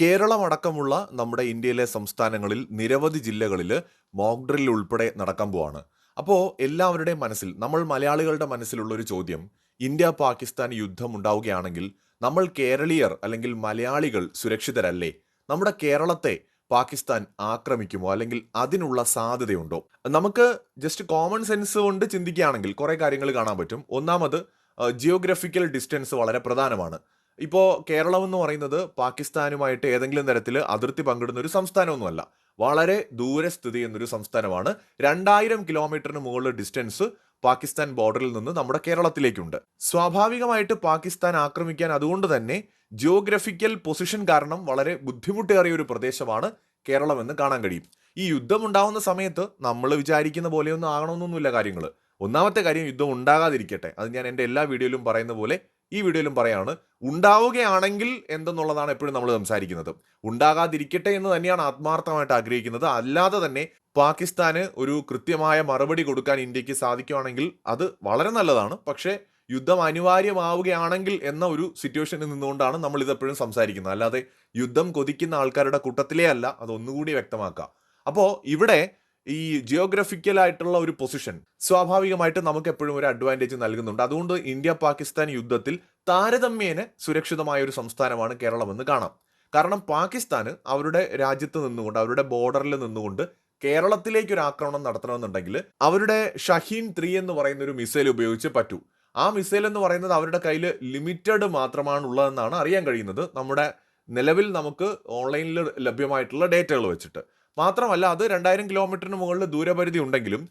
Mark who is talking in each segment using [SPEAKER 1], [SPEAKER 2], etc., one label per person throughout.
[SPEAKER 1] കേരളം അടക്കമുള്ള നമ്മുടെ ഇന്ത്യയിലെ സംസ്ഥാനങ്ങളിൽ നിരവധി ജില്ലകളിൽ മോക്ക് ഡ്രിൽ ഉൾപ്പെടെ നടക്കാൻ പോവാണ്. അപ്പോൾ എല്ലാവരുടെയും മനസ്സിൽ നമ്മൾ മലയാളികളുടെ മനസ്സിലുള്ള ഒരു ചോദ്യം ഇന്ത്യ പാകിസ്ഥാൻ യുദ്ധം ഉണ്ടാവുകയാണെങ്കിൽ നമ്മൾ കേരളീയർ അല്ലെങ്കിൽ മലയാളികൾ സുരക്ഷിതരല്ലേ? നമ്മുടെ കേരളത്തെ പാകിസ്ഥാൻ ആക്രമിക്കുമോ? അല്ലെങ്കിൽ അതിനുള്ള സാധ്യതയുണ്ടോ? നമുക്ക് ജസ്റ്റ് കോമൺ സെൻസ് കൊണ്ട് ചിന്തിക്കുകയാണെങ്കിൽ കുറേ കാര്യങ്ങൾ കാണാൻ പറ്റും. ഒന്നാമത് ജിയോഗ്രഫിക്കൽ ഡിസ്റ്റൻസ് വളരെ പ്രധാനമാണ്. ഇപ്പോൾ കേരളം എന്ന് പറയുന്നത് പാകിസ്ഥാനുമായിട്ട് ഏതെങ്കിലും തരത്തിൽ അതിർത്തി പങ്കിടുന്ന ഒരു സംസ്ഥാനമൊന്നുമല്ല. വളരെ ദൂരെ സ്ഥിതി ചെയ്യുന്നൊരു സംസ്ഥാനമാണ്. രണ്ടായിരം കിലോമീറ്ററിന് മുകളിൽ ഡിസ്റ്റൻസ് പാകിസ്ഥാൻ ബോർഡറിൽ നിന്ന് നമ്മുടെ കേരളത്തിലേക്കുണ്ട്. സ്വാഭാവികമായിട്ട് പാകിസ്ഥാൻ ആക്രമിക്കാൻ അതുകൊണ്ട് തന്നെ ജിയോഗ്രഫിക്കൽ പൊസിഷൻ കാരണം വളരെ ബുദ്ധിമുട്ടേറിയ ഒരു പ്രദേശമാണ് കേരളമെന്ന് കാണാൻ കഴിയും. ഈ യുദ്ധം ഉണ്ടാവുന്ന സമയത്ത് നമ്മൾ വിചാരിക്കുന്ന പോലെയൊന്നും ആകണമെന്നൊന്നുമില്ല കാര്യങ്ങൾ ഒന്നാമത്തെ കാര്യം യുദ്ധം ഉണ്ടാകാതിരിക്കട്ടെ. അത് ഞാൻ എന്റെ എല്ലാ വീഡിയോയിലും പറയുന്ന പോലെ ഈ വീഡിയോയിലും പറയാണ് ഉണ്ടാവുകയാണെങ്കിൽ എന്തെന്നുള്ളതാണ് എപ്പോഴും നമ്മൾ സംസാരിക്കുന്നത്. ഉണ്ടാകാതിരിക്കട്ടെ എന്ന് തന്നെയാണ് ആത്മാർത്ഥമായിട്ട് ആഗ്രഹിക്കുന്നത്. അല്ലാതെ തന്നെ പാകിസ്ഥാന് ഒരു കൃത്യമായ മറുപടി കൊടുക്കാൻ ഇന്ത്യയ്ക്ക് സാധിക്കുവാണെങ്കിൽ അത് വളരെ നല്ലതാണ്. പക്ഷേ യുദ്ധം അനിവാര്യമാവുകയാണെങ്കിൽ എന്ന ഒരു സിറ്റുവേഷനിൽ നിന്നുകൊണ്ടാണ് നമ്മൾ ഇതെപ്പോഴും സംസാരിക്കുന്നത്. അല്ലാതെ യുദ്ധം കൊതിക്കുന്ന ആൾക്കാരുടെ കൂട്ടത്തിലേ അല്ല അത് ഒന്നുകൂടി വ്യക്തമാക്കാം. അപ്പോൾ ഇവിടെ ഈ ജിയോഗ്രഫിക്കൽ ആയിട്ടുള്ള ഒരു പൊസിഷൻ സ്വാഭാവികമായിട്ട് നമുക്ക് എപ്പോഴും ഒരു അഡ്വാന്റേജ് നൽകുന്നുണ്ട്. അതുകൊണ്ട് ഇന്ത്യ പാകിസ്ഥാൻ യുദ്ധത്തിൽ താരതമ്യേന സുരക്ഷിതമായ ഒരു സംസ്ഥാനമാണ് കേരളമെന്ന് കാണാം. കാരണം പാകിസ്ഥാന് അവരുടെ രാജ്യത്ത് നിന്നുകൊണ്ട് അവരുടെ ബോർഡറിൽ നിന്നുകൊണ്ട് കേരളത്തിലേക്ക് ഒരു ആക്രമണം നടത്തണമെന്നുണ്ടെങ്കിൽ അവരുടെ ഷഹീൻ ത്രീ എന്ന് പറയുന്ന ഒരു മിസൈൽ ഉപയോഗിച്ച് പറ്റൂ. ആ മിസൈൽ എന്ന് പറയുന്നത് അവരുടെ കയ്യിൽ ലിമിറ്റഡ് മാത്രമാണ് ഉള്ളതെന്നാണ് അറിയാൻ കഴിയുന്നത്. നമ്മുടെ നിലവിൽ നമുക്ക് ഓൺലൈനിൽ ലഭ്യമായിട്ടുള്ള ഡേറ്റകൾ വെച്ചിട്ട്. മാത്രമല്ല അത് രണ്ടായിരം കിലോമീറ്ററിന് മുകളിൽ ദൂരപരിധി ഉണ്ടെങ്കിലും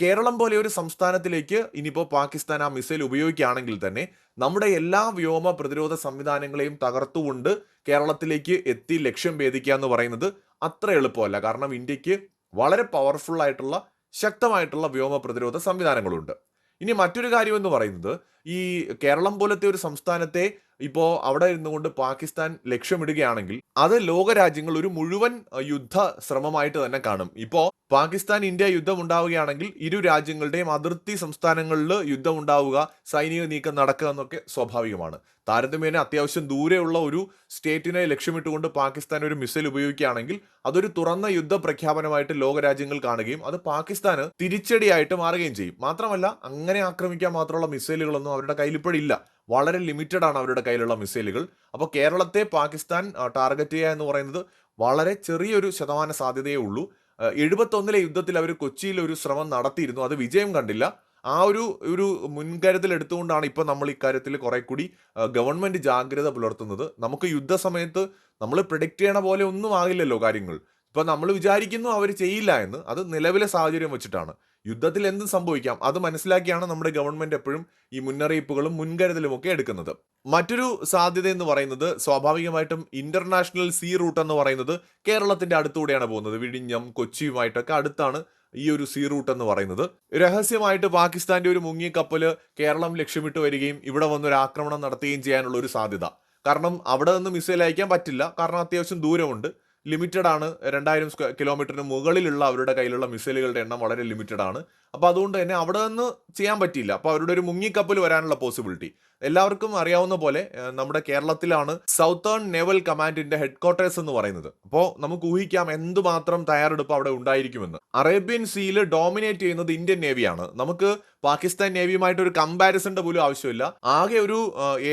[SPEAKER 1] കേരളം പോലെ ഒരു സംസ്ഥാനത്തിലേക്ക് ഇനിയിപ്പോൾ പാകിസ്ഥാൻ ആ മിസൈൽ ഉപയോഗിക്കുകയാണെങ്കിൽ തന്നെ നമ്മുടെ എല്ലാ വ്യോമ പ്രതിരോധ സംവിധാനങ്ങളെയും തകർത്തുകൊണ്ട് കേരളത്തിലേക്ക് എത്തി ലക്ഷ്യം ഭേദിക്കുക എന്ന് പറയുന്നത് അത്ര എളുപ്പമല്ല. കാരണം ഇന്ത്യയ്ക്ക് വളരെ പവർഫുൾ ആയിട്ടുള്ള ശക്തമായിട്ടുള്ള വ്യോമ പ്രതിരോധ സംവിധാനങ്ങളുണ്ട്. ഇനി മറ്റൊരു കാര്യം എന്ന് പറയുന്നത് ഈ കേരളം പോലത്തെ ഒരു സംസ്ഥാനത്തെ ഇപ്പോൾ അവിടെ ഇരുന്നുകൊണ്ട് പാകിസ്ഥാൻ ലക്ഷ്യമിടുകയാണെങ്കിൽ അത് ലോകരാജ്യങ്ങൾ ഒരു മുഴുവൻ യുദ്ധ ശ്രമമായിട്ട് തന്നെ കാണും. ഇപ്പോൾ പാകിസ്ഥാൻ ഇന്ത്യ യുദ്ധം ഉണ്ടാവുകയാണെങ്കിൽ ഇരു രാജ്യങ്ങളുടെയും അതിർത്തി സംസ്ഥാനങ്ങളിൽ യുദ്ധം ഉണ്ടാവുക സൈനിക നീക്കം നടക്കുക എന്നൊക്കെ സ്വാഭാവികമാണ്. താരതമ്യേന അത്യാവശ്യം ദൂരെയുള്ള ഒരു സ്റ്റേറ്റിനെ ലക്ഷ്യമിട്ടുകൊണ്ട് പാകിസ്ഥാൻ ഒരു മിസൈൽ ഉപയോഗിക്കുകയാണെങ്കിൽ അതൊരു തുറന്ന യുദ്ധ പ്രഖ്യാപനമായിട്ട് ലോകരാജ്യങ്ങൾ കാണുകയും അത് പാകിസ്ഥാന് തിരിച്ചടിയായിട്ട് മാറുകയും ചെയ്യും. മാത്രമല്ല അങ്ങനെ ആക്രമിക്കാൻ മാത്രമുള്ള മിസൈലുകളൊന്നും അവരുടെ കയ്യിൽ ഇപ്പോഴില്ല വളരെ ലിമിറ്റഡ് ആണ് അവരുടെ കയ്യിലുള്ള മിസൈലുകൾ. അപ്പോൾ കേരളത്തെ പാകിസ്ഥാൻ ടാർഗറ്റ് ചെയ്യുക എന്ന് പറയുന്നത് വളരെ ചെറിയൊരു ശതമാന സാധ്യതയേ ഉള്ളൂ. എഴുപത്തൊന്നിലെ യുദ്ധത്തിൽ അവർ കൊച്ചിയിൽ ഒരു ശ്രമം നടത്തിയിരുന്നു. അത് വിജയം കണ്ടില്ല. ആ ഒരു ഒരു മുൻകരുതൽ എടുത്തുകൊണ്ടാണ് ഇപ്പോൾ നമ്മൾ ഇക്കാര്യത്തിൽ കുറെ കൂടി ഗവൺമെന്റ് ജാഗ്രത പുലർത്തുന്നത്. നമുക്ക് യുദ്ധസമയത്ത് നമ്മൾ പ്രിഡിക്റ്റ് ചെയ്യണ പോലെ ഒന്നും ആകില്ലല്ലോ കാര്യങ്ങൾ. ഇപ്പം നമ്മൾ വിചാരിക്കുന്നു അവർ ചെയ്യില്ല എന്ന്. അത് നിലവിലെ സാഹചര്യം വെച്ചിട്ടാണ്. യുദ്ധത്തിൽ എന്തും സംഭവിക്കാം. അത് മനസ്സിലാക്കിയാണ് നമ്മുടെ ഗവൺമെന്റ് എപ്പോഴും ഈ മുന്നറിയിപ്പുകളും മുൻകരുതലും ഒക്കെ എടുക്കുന്നത്. മറ്റൊരു സാധ്യത എന്ന് പറയുന്നത് സ്വാഭാവികമായിട്ടും ഇന്റർനാഷണൽ സീ റൂട്ട് എന്ന് പറയുന്നത് കേരളത്തിന്റെ അടുത്തൂടെയാണ് പോകുന്നത്. വിഴിഞ്ഞം കൊച്ചിയുമായിട്ടൊക്കെ അടുത്താണ് ഈ ഒരു സീ റൂട്ട് എന്ന് പറയുന്നത്. രഹസ്യമായിട്ട് പാകിസ്ഥാന്റെ ഒരു മുങ്ങിയ കപ്പൽ കേരളം ലക്ഷ്യമിട്ട് വരികയും ഇവിടെ വന്നൊരു ആക്രമണം നടത്തുകയും ചെയ്യാനുള്ള ഒരു സാധ്യത. കാരണം അവിടെ നിന്ന് മിസൈൽ അയക്കാൻ പറ്റില്ല. കാരണം അത്യാവശ്യം ദൂരമുണ്ട്. ലിമിറ്റഡ് ആണ് രണ്ടായിരം സ്ക്വയർ കിലോമീറ്ററിന് മുകളിലുള്ള അവരുടെ കയ്യിലുള്ള മിസൈലുകളുടെ എണ്ണം വളരെ ലിമിറ്റഡ് ആണ് അപ്പോൾ അതുകൊണ്ട് തന്നെ അവിടെ നിന്ന് ചെയ്യാൻ പറ്റിയില്ല. അപ്പോൾ അവരുടെ ഒരു മുങ്ങിക്കപ്പൽ വരാനുള്ള പോസിബിലിറ്റി എല്ലാവർക്കും അറിയാവുന്ന പോലെ നമ്മുടെ കേരളത്തിലാണ് സൗത്തേൺ നേവൽ കമാൻഡിന്റെ ഹെഡ് ക്വാർട്ടേഴ്സ് എന്ന് പറയുന്നത്. അപ്പോൾ നമുക്ക് ഊഹിക്കാം എന്തുമാത്രം തയ്യാറെടുപ്പ് അവിടെ ഉണ്ടായിരിക്കുമെന്ന്. അറേബ്യൻ സീയിൽ ഡോമിനേറ്റ് ചെയ്യുന്നത് ഇന്ത്യൻ നേവിയാണ് നമുക്ക് പാകിസ്ഥാൻ നേവിയുമായിട്ട് ഒരു കമ്പാരിസന്റെ പോലും ആവശ്യമില്ല. ആകെ ഒരു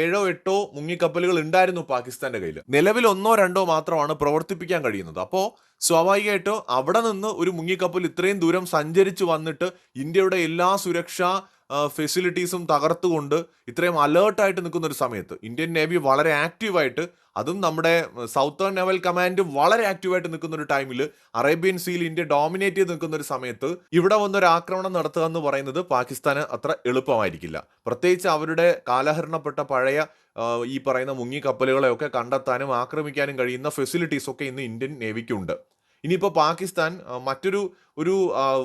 [SPEAKER 1] ഏഴോ എട്ടോ മുങ്ങിക്കപ്പലുകൾ ഉണ്ടായിരുന്നു പാകിസ്ഥാന്റെ കയ്യിൽ നിലവിൽ ഒന്നോ രണ്ടോ മാത്രമാണ് പ്രവർത്തിപ്പിക്കാൻ കഴിയുന്നത്. അപ്പോൾ സ്വാഭാവികമായിട്ടും അവിടെ നിന്ന് ഒരു മുങ്ങിക്കപ്പൽ ഇത്രയും ദൂരം സഞ്ചരിച്ചു വന്നിട്ട് ഇന്ത്യയുടെ എല്ലാ സുരക്ഷാ ഫെസിലിറ്റീസും തകർത്തുകൊണ്ട് ഇത്രയും അലേർട്ടായിട്ട് നിൽക്കുന്ന ഒരു സമയത്ത് ഇന്ത്യൻ നേവി വളരെ ആക്റ്റീവായിട്ട് അതും നമ്മുടെ സൗത്തേൺ നേവൽ കമാൻഡ് വളരെ ആക്റ്റീവായിട്ട് നിൽക്കുന്ന ഒരു ടൈമിൽ അറേബ്യൻ സീൽ ഇന്ത്യ ഡോമിനേറ്റ് ചെയ്ത് നിൽക്കുന്ന ഒരു സമയത്ത് ഇവിടെ വന്നൊരു ആക്രമണം നടത്തുക എന്ന് പറയുന്നത് പാകിസ്ഥാന് അത്ര എളുപ്പമായിരിക്കില്ല. പ്രത്യേകിച്ച് അവരുടെ കാലഹരണപ്പെട്ട പഴയ ഈ പറയുന്ന മുങ്ങി കപ്പലുകളെയൊക്കെ കണ്ടെത്താനും ആക്രമിക്കാനും കഴിയുന്ന ഫെസിലിറ്റീസ് ഒക്കെ ഇന്ന് ഇന്ത്യൻ നേവിക്കുണ്ട് ഇനിയിപ്പോൾ പാകിസ്ഥാൻ മറ്റൊരു ഒരു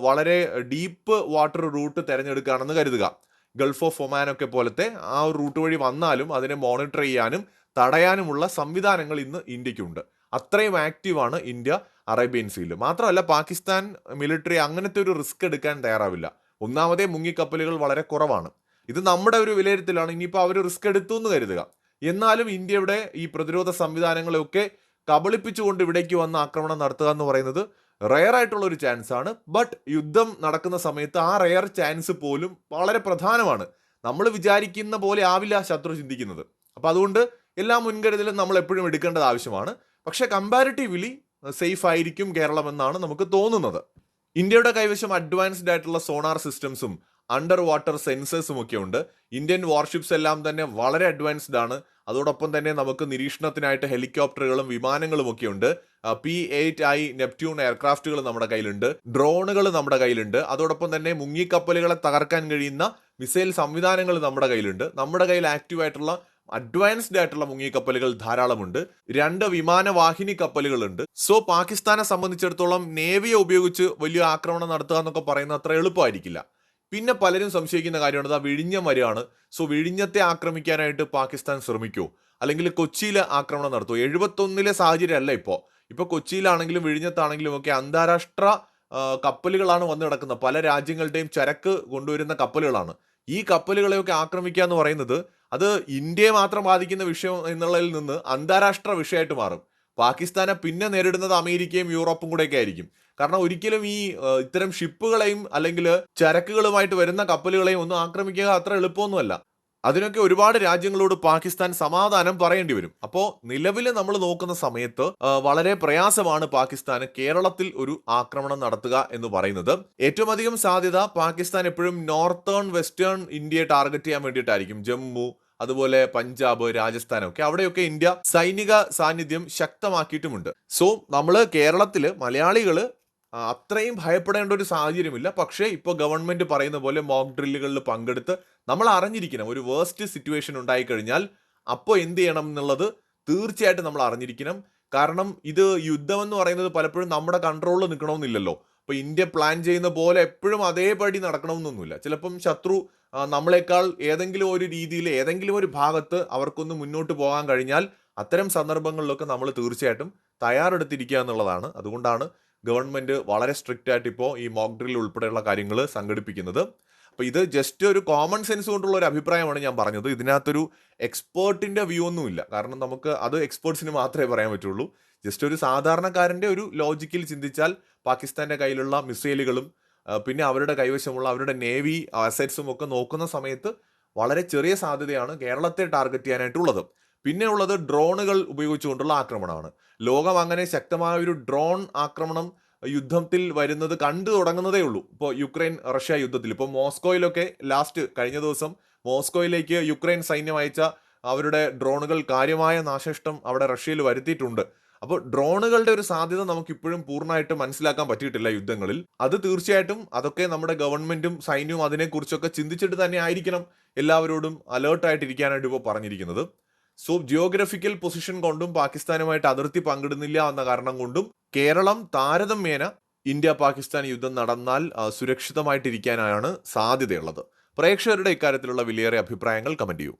[SPEAKER 1] വളരെ ഡീപ്പ് വാട്ടർ റൂട്ട് തിരഞ്ഞെടുക്കുകയാണെന്ന് കരുതുക. ഗൾഫ് ഓഫ് ഒമാൻ ഒക്കെ പോലത്തെ ആ റൂട്ട് വഴി വന്നാലും അതിനെ മോണിറ്റർ ചെയ്യാനും തടയാനുമുള്ള സംവിധാനങ്ങൾ ഇന്ന് ഇന്ത്യക്കുണ്ട്. അത്രയും ആക്റ്റീവാണ് ഇന്ത്യ അറേബ്യൻ സീൽ മാത്രമല്ല പാകിസ്ഥാൻ മിലിറ്ററി അങ്ങനത്തെ ഒരു റിസ്ക് എടുക്കാൻ തയ്യാറാവില്ല. ഒന്നാമതേ മുങ്ങിക്കപ്പലുകൾ വളരെ കുറവാണ്. ഇത് നമ്മുടെ ഒരു വിലയിരുത്തലാണ്. ഇനിയിപ്പോൾ അവർ റിസ്ക് എടുത്തു എന്ന് കരുതുക. എന്നാലും ഇന്ത്യയുടെ ഈ പ്രതിരോധ സംവിധാനങ്ങളെയൊക്കെ കബളിപ്പിച്ചുകൊണ്ട് ഇവിടേക്ക് വന്ന് ആക്രമണം നടത്തുക എന്ന് പറയുന്നത് റെയർ ആയിട്ടുള്ള ഒരു ചാൻസ് ആണ്. ബട്ട് യുദ്ധം നടക്കുന്ന സമയത്ത് ആ റെയർ ചാൻസ് പോലും വളരെ പ്രധാനമാണ്. നമ്മൾ വിചാരിക്കുന്ന പോലെ ആവില്ല ശത്രു ചിന്തിക്കുന്നത്. അപ്പോൾ അതുകൊണ്ട് എല്ലാ മുൻകരുതലും നമ്മൾ എപ്പോഴും എടുക്കേണ്ടത് ആവശ്യമാണ്. പക്ഷേ കമ്പാരിറ്റീവ്ലി സേഫ് ആയിരിക്കും കേരളം എന്നാണ് നമുക്ക് തോന്നുന്നത്. ഇന്ത്യയുടെ കൈവശം അഡ്വാൻസ്ഡ് ആയിട്ടുള്ള സോണാർ സിസ്റ്റംസും അണ്ടർ വാട്ടർ സെൻസേഴ്സും ഒക്കെ ഉണ്ട്. ഇന്ത്യൻ വാർഷിപ്സ് എല്ലാം തന്നെ വളരെ അഡ്വാൻസ്ഡ് ആണ്. അതോടൊപ്പം തന്നെ നമുക്ക് നിരീക്ഷണത്തിനായിട്ട് ഹെലികോപ്റ്ററുകളും വിമാനങ്ങളും ഒക്കെ ഉണ്ട്. പി എയ്റ്റ് ഐ നെപ്റ്റ്യൂൺ എയർക്രാഫ്റ്റുകൾ നമ്മുടെ കയ്യിലുണ്ട്. ഡ്രോണുകൾ നമ്മുടെ കയ്യിലുണ്ട്. അതോടൊപ്പം തന്നെ മുങ്ങിക്കപ്പലുകളെ തകർക്കാൻ കഴിയുന്ന മിസൈൽ സംവിധാനങ്ങൾ നമ്മുടെ കയ്യിലുണ്ട്. നമ്മുടെ കയ്യിൽ ആക്റ്റീവായിട്ടുള്ള അഡ്വാൻസ്ഡ് ആയിട്ടുള്ള മുങ്ങിക്കപ്പലുകൾ ധാരാളമുണ്ട്. രണ്ട് വിമാനവാഹിനി കപ്പലുകളുണ്ട്. സോ പാകിസ്ഥാനെ സംബന്ധിച്ചിടത്തോളം നേവിയെ ഉപയോഗിച്ച് വലിയ ആക്രമണം നടത്തുക എന്നൊക്കെ പറയുന്നത് അത്ര എളുപ്പമായിരിക്കില്ല. പിന്നെ പലരും സംശയിക്കുന്ന കാര്യമാണ് ഇതാ വിഴിഞ്ഞം വരെയാണ്. സോ വിഴിഞ്ഞത്തെ ആക്രമിക്കാനായിട്ട് പാകിസ്ഥാൻ ശ്രമിക്കുമോ അല്ലെങ്കിൽ കൊച്ചിയിൽ ആക്രമണം നടത്തുമോ എഴുപത്തൊന്നിലെ സാഹചര്യമല്ല ഇപ്പോൾ ഇപ്പോൾ കൊച്ചിയിലാണെങ്കിലും വിഴിഞ്ഞത്താണെങ്കിലും ഒക്കെ അന്താരാഷ്ട്ര കപ്പലുകളാണ് വന്നു കിടക്കുന്നത്. പല രാജ്യങ്ങളുടെയും ചരക്ക് കൊണ്ടുവരുന്ന കപ്പലുകളാണ്. ഈ കപ്പലുകളെയൊക്കെ ആക്രമിക്കുക എന്ന് പറയുന്നത് അത് ഇന്ത്യയെ മാത്രം ബാധിക്കുന്ന വിഷയം എന്നുള്ളതിൽ നിന്ന് അന്താരാഷ്ട്ര വിഷയമായിട്ട് മാറും. പാകിസ്ഥാനെ പിന്നെ നേരിടുന്നത് അമേരിക്കയും യൂറോപ്പും കൂടെയൊക്കെ ആയിരിക്കും. കാരണം ഒരിക്കലും ഈ ഇത്തരം ഷിപ്പുകളെയും അല്ലെങ്കിൽ ചരക്കുകളുമായിട്ട് വരുന്ന കപ്പലുകളെയും ഒന്നും ആക്രമിക്കുക അത്ര എളുപ്പമൊന്നുമല്ല. അതിനൊക്കെ ഒരുപാട് രാജ്യങ്ങളോട് പാകിസ്ഥാൻ സമാധാനം പറയേണ്ടി വരും. അപ്പോൾ നിലവിൽ നമ്മൾ നോക്കുന്ന സമയത്ത് വളരെ പ്രയാസമാണ് പാകിസ്ഥാന് കേരളത്തിൽ ഒരു ആക്രമണം നടത്തുക എന്ന് പറയുന്നത്. ഏറ്റവും അധികം സാധ്യത പാകിസ്ഥാൻ എപ്പോഴും നോർത്തേൺ വെസ്റ്റേൺ ഇന്ത്യയെ ടാർഗറ്റ് ചെയ്യാൻ വേണ്ടിയിട്ടായിരിക്കും. ജമ്മു അതുപോലെ പഞ്ചാബ് രാജസ്ഥാൻ ഒക്കെ. അവിടെയൊക്കെ ഇന്ത്യ സൈനിക സാന്നിധ്യം ശക്തമാക്കിയിട്ടുമുണ്ട്. സോ നമ്മൾ കേരളത്തിൽ മലയാളികൾ ആ, അത്രയും ഭയപ്പെടേണ്ട ഒരു സാഹചര്യമില്ല. പക്ഷേ ഇപ്പോൾ ഗവൺമെന്റ് പറയുന്ന പോലെ മോക്ക് ഡ്രില്ലുകളിൽ പങ്കെടുത്ത് നമ്മൾ അറിഞ്ഞിരിക്കണം. ഒരു വേസ്റ്റ് സിറ്റുവേഷൻ ഉണ്ടായിക്കഴിഞ്ഞാൽ അപ്പോൾ എന്ത് ചെയ്യണം എന്നുള്ളത് തീർച്ചയായിട്ടും നമ്മൾ അറിഞ്ഞിരിക്കണം. കാരണം ഇത് യുദ്ധം എന്ന് പറയുന്നത് പലപ്പോഴും നമ്മുടെ കൺട്രോളിൽ നിൽക്കണമെന്നില്ലല്ലോ. അപ്പോൾ ഇന്ത്യ പ്ലാൻ ചെയ്യുന്ന പോലെ എപ്പോഴും അതേപടി നടക്കണമെന്നൊന്നുമില്ല. ചിലപ്പം ശത്രു നമ്മളെക്കാൾ ഏതെങ്കിലും ഒരു രീതിയിൽ ഏതെങ്കിലും ഒരു ഭാഗത്ത് അവർക്കൊന്ന് മുന്നോട്ട് പോകാൻ കഴിഞ്ഞാൽ അത്തരം സന്ദർഭങ്ങളിലൊക്കെ നമ്മൾ തീർച്ചയായിട്ടും തയ്യാറെടുത്തിരിക്കുക എന്നുള്ളതാണ്. അതുകൊണ്ടാണ് ഗവൺമെന്റ് വളരെ സ്ട്രിക്റ്റ് ആയിട്ട് ഇപ്പോൾ ഈ മോക്ക് ഡ്രിൽ ഉൾപ്പെടെയുള്ള കാര്യങ്ങൾ സംഘടിപ്പിക്കുന്നത്. അപ്പോൾ ഇത് ജസ്റ്റ് ഒരു കോമൺ സെൻസ് കൊണ്ടുള്ള ഒരു അഭിപ്രായമാണ് ഞാൻ പറഞ്ഞത്. ഇതിനകത്തൊരു എക്സ്പേർട്ടിന്റെ വ്യൂ ഒന്നും ഇല്ല. കാരണം നമുക്ക് അത് എക്സ്പേർട്സിന് മാത്രമേ പറയാൻ പറ്റുള്ളൂ. ജസ്റ്റ് ഒരു സാധാരണക്കാരന്റെ ഒരു ലോജിക്കിൽ ചിന്തിച്ചാൽ പാകിസ്ഥാന്റെ കയ്യിലുള്ള മിസൈലുകളും പിന്നെ അവരുടെ കൈവശമുള്ള അവരുടെ നേവി അസറ്റ്സും ഒക്കെ നോക്കുന്ന സമയത്ത് വളരെ ചെറിയ സാധ്യതയാണ് കേരളത്തെ ടാർഗറ്റ് ചെയ്യാനായിട്ടുള്ളത്. പിന്നെ ഉള്ളത് ഡ്രോണുകൾ ഉപയോഗിച്ചുകൊണ്ടുള്ള ആക്രമണമാണ്. ലോകം അങ്ങനെ ശക്തമായ ഒരു ഡ്രോൺ ആക്രമണം യുദ്ധത്തിൽ വരുന്നത് കണ്ടു തുടങ്ങുന്നതേ ഉള്ളൂ. ഇപ്പോൾ യുക്രൈൻ റഷ്യ യുദ്ധത്തിൽ. ഇപ്പോൾ മോസ്കോയിലൊക്കെ ലാസ്റ്റ് കഴിഞ്ഞ ദിവസം മോസ്കോയിലേക്ക് യുക്രൈൻ സൈന്യം അയച്ച അവരുടെ ഡ്രോണുകൾ കാര്യമായ നാശനഷ്ടം അവിടെ റഷ്യയിൽ വരുത്തിയിട്ടുണ്ട്. അപ്പോൾ ഡ്രോണുകളുടെ ഒരു സാധ്യത നമുക്കിപ്പോഴും പൂർണമായിട്ട് മനസ്സിലാക്കാൻ പറ്റിയിട്ടില്ല യുദ്ധങ്ങളിൽ. അത് തീർച്ചയായിട്ടും അതൊക്കെ നമ്മുടെ ഗവൺമെന്റും സൈന്യവും അതിനെക്കുറിച്ചൊക്കെ ചിന്തിച്ചിട്ട് തന്നെ ആയിരിക്കണം എല്ലാവരോടും അലേർട്ടായിട്ടിരിക്കാനായിട്ട് ഇപ്പോൾ പറഞ്ഞിരിക്കുന്നത്. സോ ജിയോഗ്രഫിക്കൽ പൊസിഷൻ കൊണ്ടും പാകിസ്ഥാനുമായിട്ട് അതിർത്തി പങ്കിടുന്നില്ല എന്ന കാരണം കൊണ്ടും കേരളം താരതമ്യേന ഇന്ത്യ പാകിസ്ഥാൻ യുദ്ധം നടന്നാൽ സുരക്ഷിതമായിട്ടിരിക്കാനാണ് സാധ്യതയുള്ളത്. പ്രേക്ഷകരുടെ ഇക്കാര്യത്തിലുള്ള വിലയേറെ അഭിപ്രായങ്ങൾ കമന്റ് ചെയ്യൂ.